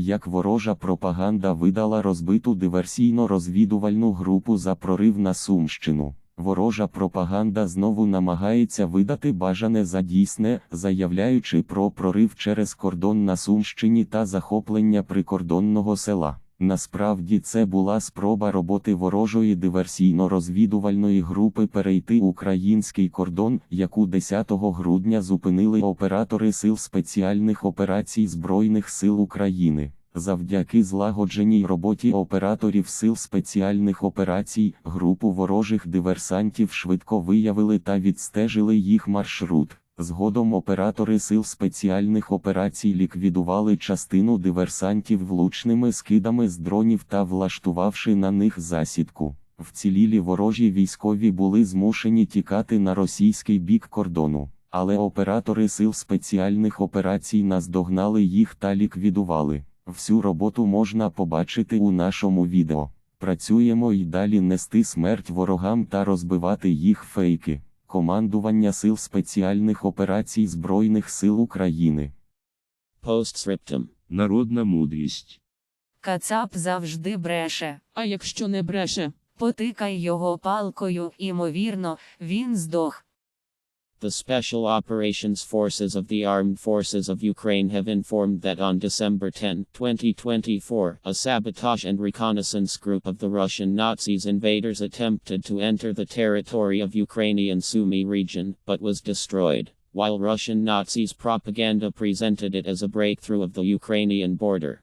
як ворожа пропаганда видала розбиту диверсійно-розвідувальну групу за прорив на Сумщину. Ворожа пропаганда знову намагається видати бажане за дійсне, заявляючи про прорив через кордон на Сумщині та захоплення прикордонного села. Насправді це була спроба роботи ворожої диверсійно-розвідувальної групи перейти український кордон, яку 10 грудня зупинили оператори сил спеціальних операцій Збройних сил України. Завдяки злагодженій роботі операторів сил спеціальних операцій, групу ворожих диверсантів швидко виявили та відстежили їх маршрут. Згодом оператори сил спеціальних операцій ліквідували частину диверсантів влучними скидами з дронів та влаштувавши на них засідку. Вцілілі ворожі військові були змушені тікати на російський бік кордону, але оператори сил спеціальних операцій наздогнали їх та ліквідували. Всю роботу можна побачити у нашому відео. Працюємо й далі нести смерть ворогам та розбивати їх фейки. Командування Сил спеціальних операцій Збройних сил України. Postscriptum. Народна мудрість. Кацап завжди бреше. А якщо не бреше, Потикай його палкою, імовірно, він здох. The Special Operations Forces of the Armed Forces of Ukraine have informed that on December 10, 2024, a sabotage and reconnaissance group of the Russian Nazis invaders attempted to enter the territory of Ukrainian Sumy region, but was destroyed, while Russian Nazis propaganda presented it as a breakthrough of the Ukrainian border.